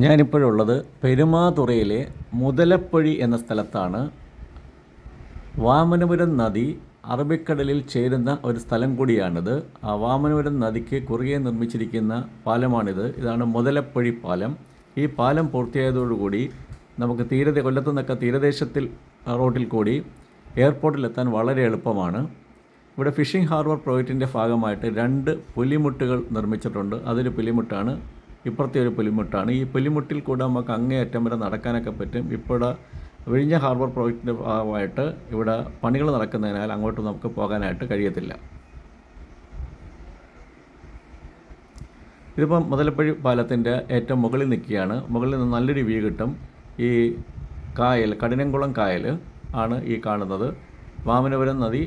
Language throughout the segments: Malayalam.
ഞാനിപ്പോഴുള്ളത് പെരുമാതുറയിലെ മുതലപ്പൊഴി എന്ന സ്ഥലത്താണ്. വാമനപുരം നദി അറബിക്കടലിൽ ചേരുന്ന ഒരു സ്ഥലം കൂടിയാണിത്. ആ വാമനപുരം നദിക്ക് കുറുകെ നിർമ്മിച്ചിരിക്കുന്ന പാലമാണിത്. ഇതാണ് മുതലപ്പൊഴി പാലം. ഈ പാലം പൂർത്തിയായതോടുകൂടി നമുക്ക് തീരത കൊല്ലത്തു നിന്നൊക്കെ തീരദേശത്തിൽ റോട്ടിൽ കൂടി എയർപോർട്ടിലെത്താൻ വളരെ എളുപ്പമാണ്. ഇവിടെ ഫിഷിംഗ് ഹാർബർ പ്രോജക്റ്റിന്റെ ഭാഗമായിട്ട് രണ്ട് പുലിമുട്ടുകൾ നിർമ്മിച്ചിട്ടുണ്ട്. അതൊരു പുലിമുട്ടാണ്. ഇപ്പുറത്തെ ഒരു പുലിമുട്ടാണ്. ഈ പുലിമുട്ടിൽ കൂടെ നമുക്ക് അങ്ങേയറ്റം വരെ നടക്കാനൊക്കെ പറ്റും. ഇപ്പോൾ വിഴിഞ്ഞ ഹാർബർ പ്രോജക്റ്റിന്റെ ഭാഗമായിട്ട് ഇവിടെ പണികൾ നടക്കുന്നതിനാൽ അങ്ങോട്ട് നമുക്ക് പോകാനായിട്ട് കഴിയത്തില്ല. ഇതിപ്പം മുതലപ്പഴി പാലത്തിന്റെ ഏറ്റവും മുകളിൽ നിൽക്കുകയാണ്. മുകളിൽ നിന്ന് നല്ലൊരു വ്യൂ കിട്ടും. ഈ കായൽ കഠിനംകുളം കായൽ ആണ് ഈ കാണുന്നത്. വാമനപുരം നദി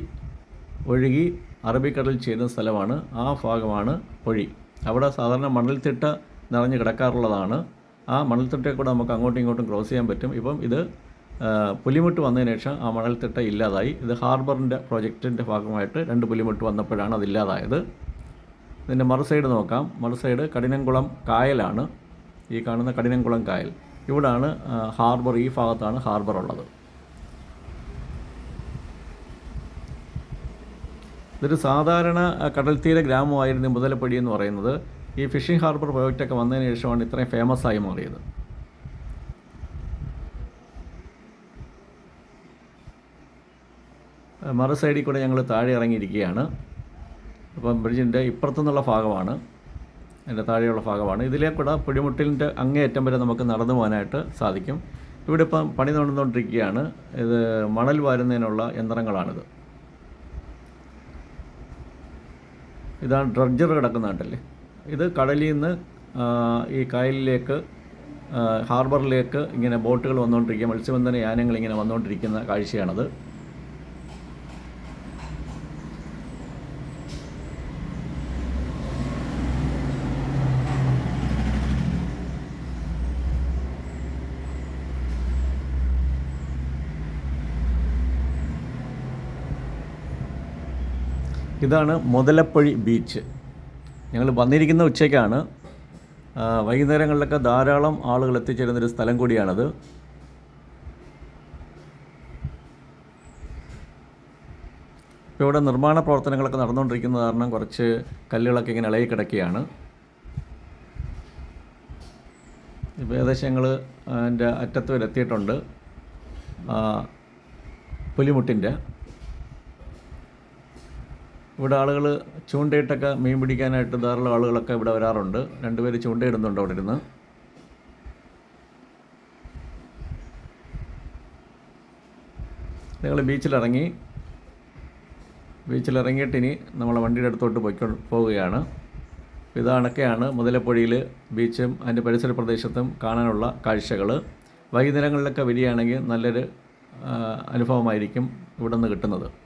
ഒഴുകി അറബിക്കടൽ ചേരുന്ന സ്ഥലമാണ്. ആ ഭാഗമാണ് പൊഴി. അവിടെ സാധാരണ മണൽത്തിട്ട നിറഞ്ഞ് കിടക്കാറുള്ളതാണ്. ആ മണൽത്തിട്ടയിൽ കൂടെ നമുക്ക് അങ്ങോട്ടും ഇങ്ങോട്ടും ക്രോസ് ചെയ്യാൻ പറ്റും. ഇപ്പം ഇത് പുലിമുട്ട് വന്നതിന് ശേഷം ആ മണൽത്തിട്ട ഇല്ലാതായി. ഇത് ഹാർബറിന്റെ പ്രോജക്റ്റിന്റെ ഭാഗമായിട്ട് രണ്ട് പുലിമുട്ട് വന്നപ്പോഴാണ് അതില്ലാതായത് ഇതിന്റെ മറു സൈഡ് നോക്കാം. മറു സൈഡ് കഠിനംകുളം കായലാണ്. ഈ കാണുന്ന കഠിനംകുളം കായൽ. ഇവിടാണ് ഹാർബർ ഈ ഭാഗത്താണ് ഹാർബർ ഉള്ളത്. ഇതൊരു സാധാരണ കടൽത്തീര ഗ്രാമമായിരുന്നു മുതലപ്പടി എന്ന് പറയുന്നത്. ഈ ഫിഷിംഗ് ഹാർബർ പ്രോജക്റ്റൊക്കെ വന്നതിന് ശേഷമാണ് ഇത്രയും ഫേമസ് ആയി മാറിയത്. മറു സൈഡിൽ കൂടെ ഞങ്ങൾ താഴെ ഇറങ്ങിയിരിക്കുകയാണ്. അപ്പം ബ്രിഡ്ജിന്റെ ഇപ്പുറത്തുനിന്നുള്ള ഭാഗമാണ്. അതിന്റെ താഴെയുള്ള ഭാഗമാണ്. ഇതിലേ കൂടെ പുടിമുട്ടിലിന്റെ അങ്ങേയറ്റം വരെ നമുക്ക് നടന്നു പോകാനായിട്ട് സാധിക്കും. ഇവിടെ ഇപ്പം പണി നടന്നുകൊണ്ടിരിക്കുകയാണ്. ഇത് മണൽ വാരുന്നതിനുള്ള യന്ത്രങ്ങളാണിത്. ഇതാണ് ഡ്രഡ്ജർ കിടക്കുന്ന ഇത് കടലിൽ നിന്ന് ഈ കായലിലേക്ക് ഹാർബറിലേക്ക് ഇങ്ങനെ ബോട്ടുകൾ വന്നുകൊണ്ടിരിക്കുക മത്സ്യബന്ധന യാനങ്ങൾ ഇങ്ങനെ വന്നുകൊണ്ടിരിക്കുന്ന കാഴ്ചയാണത്. ഇതാണ് മുതലപ്പൊഴി ബീച്ച്. ഞങ്ങൾ വന്നിരിക്കുന്ന ഉച്ചയ്ക്കാണ്. വൈകുന്നേരങ്ങളിലൊക്കെ ധാരാളം ആളുകൾ എത്തിച്ചേരുന്നൊരു സ്ഥലം കൂടിയാണത്. ഇപ്പോൾ ഇവിടെ നിർമ്മാണ പ്രവർത്തനങ്ങളൊക്കെ നടന്നുകൊണ്ടിരിക്കുന്ന കാരണം കുറച്ച് കല്ലുകളൊക്കെ ഇങ്ങനെ ഇളകി കിടക്കുകയാണ്. ഇപ്പോൾ ഏകദേശം ഞങ്ങൾ അതിന്റെ അറ്റത്ത് വരെ എത്തിയിട്ടുണ്ട്. പുലിമുട്ടിന്റെ. ഇവിടെ ആളുകൾ ചൂണ്ടയിട്ടൊക്കെ മീൻ പിടിക്കാനായിട്ട് ധാരാളം ആളുകളൊക്കെ ഇവിടെ വരാറുണ്ട്. രണ്ടുപേര് ചൂണ്ടയിടുന്നുണ്ട് അവിടെ ഇരുന്ന്. ഞങ്ങൾ ബീച്ചിലിറങ്ങി. ബീച്ചിലിറങ്ങിയിട്ട് ഇനി നമ്മളെ വണ്ടിയുടെ അടുത്തോട്ട് പോയിക്കൊ പോവുകയാണ്. ഇതാണൊക്കെയാണ് മുതലപ്പുഴയിൽ ബീച്ചും അതിന്റെ പരിസര പ്രദേശത്തും കാണാനുള്ള കാഴ്ചകൾ. വൈകുന്നേരങ്ങളിലൊക്കെ വരികയാണെങ്കിൽ നല്ലൊരു അനുഭവമായിരിക്കും ഇവിടെ നിന്ന് കിട്ടുന്നത്.